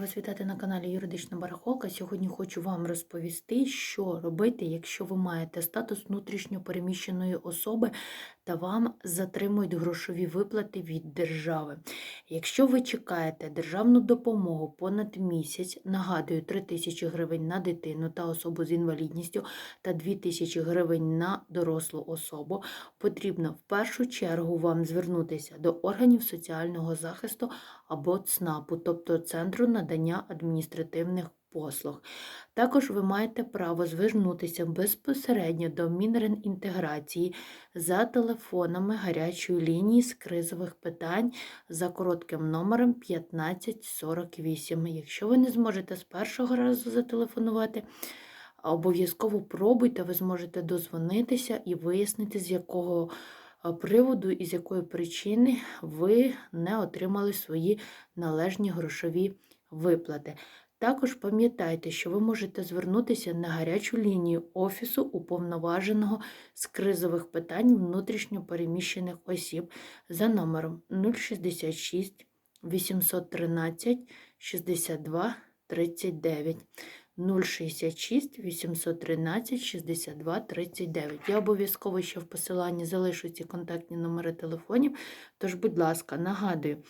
Вас вітати на каналі Юридична Барахолка. Сьогодні хочу вам розповісти, що робити, якщо ви маєте статус внутрішньо переміщеної особи та вам затримують грошові виплати від держави. Якщо ви чекаєте державну допомогу понад місяць, нагадую, 3 тисячі гривень на дитину та особу з інвалідністю та 2 тисячі гривень на дорослу особу, потрібно в першу чергу вам звернутися до органів соціального захисту або ЦНАПу, тобто Центру надання адміністративних послуг. Також ви маєте право звернутися безпосередньо до Мінренінтеграції за телефонами гарячої лінії з кризових питань за коротким номером 1548. Якщо ви не зможете з першого разу зателефонувати, обов'язково пробуйте, ви зможете дозвонитися і вияснити, з якого приводу і з якої причини ви не отримали свої належні грошові виплати. Також пам'ятайте, що ви можете звернутися на гарячу лінію Офісу уповноваженого з кризових питань внутрішньо переміщених осіб за номером 066 813 62 39. 066 813 62 39. Я обов'язково ще в посиланні залишу ці контактні номери телефонів. Тож, будь ласка, нагадую,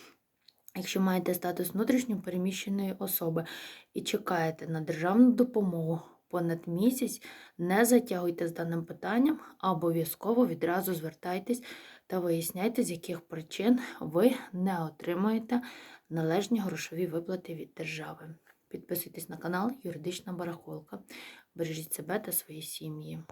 якщо маєте статус внутрішньо переміщеної особи і чекаєте на державну допомогу понад місяць, не затягуйте з даним питанням, а обов'язково відразу звертайтесь та виясняйте, з яких причин ви не отримуєте належні грошові виплати від держави. Підписуйтесь на канал Юридична Барахолка. Бережіть себе та свої сім'ї.